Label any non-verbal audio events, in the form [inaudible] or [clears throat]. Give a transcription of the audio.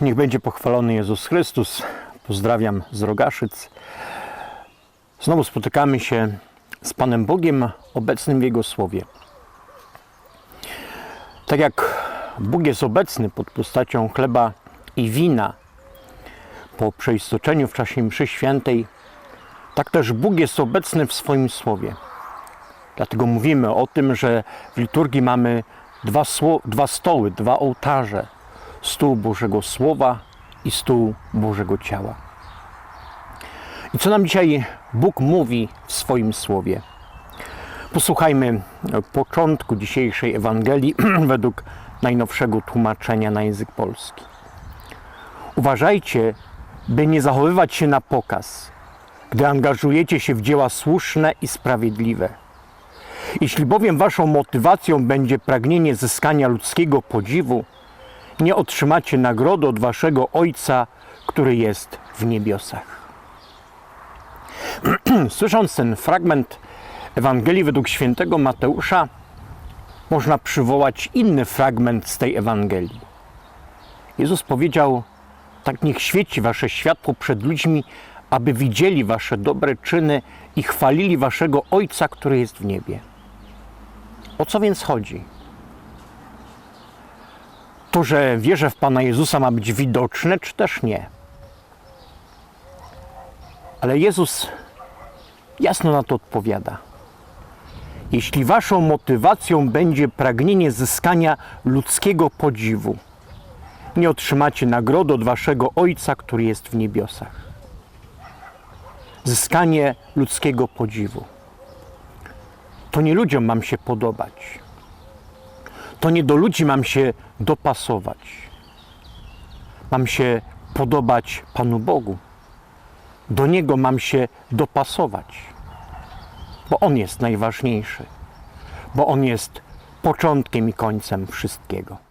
Niech będzie pochwalony Jezus Chrystus. Pozdrawiam z Rogaszyc. Znowu spotykamy się z Panem Bogiem obecnym w Jego Słowie. Tak jak Bóg jest obecny pod postacią chleba i wina po przeistoczeniu w czasie mszy świętej, tak też Bóg jest obecny w swoim Słowie. Dlatego mówimy o tym, że w liturgii mamy dwa, dwa stoły, dwa ołtarze. Stół Bożego Słowa i stół Bożego Ciała. I co nam dzisiaj Bóg mówi w swoim Słowie? Posłuchajmy początku dzisiejszej Ewangelii [clears throat] według najnowszego tłumaczenia na język polski. Uważajcie, by nie zachowywać się na pokaz, gdy angażujecie się w dzieła słuszne i sprawiedliwe. Jeśli bowiem waszą motywacją będzie pragnienie zyskania ludzkiego podziwu, nie otrzymacie nagrody od waszego Ojca, który jest w niebiosach. [clears throat] Słysząc ten fragment Ewangelii według świętego Mateusza, można przywołać inny fragment z tej Ewangelii. Jezus powiedział: Tak niech świeci wasze światło przed ludźmi, aby widzieli wasze dobre czyny i chwalili waszego Ojca, który jest w niebie. O co więc chodzi? To, że wierzę w Pana Jezusa ma być widoczne, czy też nie? Ale Jezus jasno na to odpowiada. Jeśli waszą motywacją będzie pragnienie zyskania ludzkiego podziwu, nie otrzymacie nagrody od waszego Ojca, który jest w niebiosach. Zyskanie ludzkiego podziwu. To nie ludziom mam się podobać. To nie do ludzi mam się dopasować. Mam się podobać Panu Bogu. Do Niego mam się dopasować, bo On jest najważniejszy, bo On jest początkiem i końcem wszystkiego.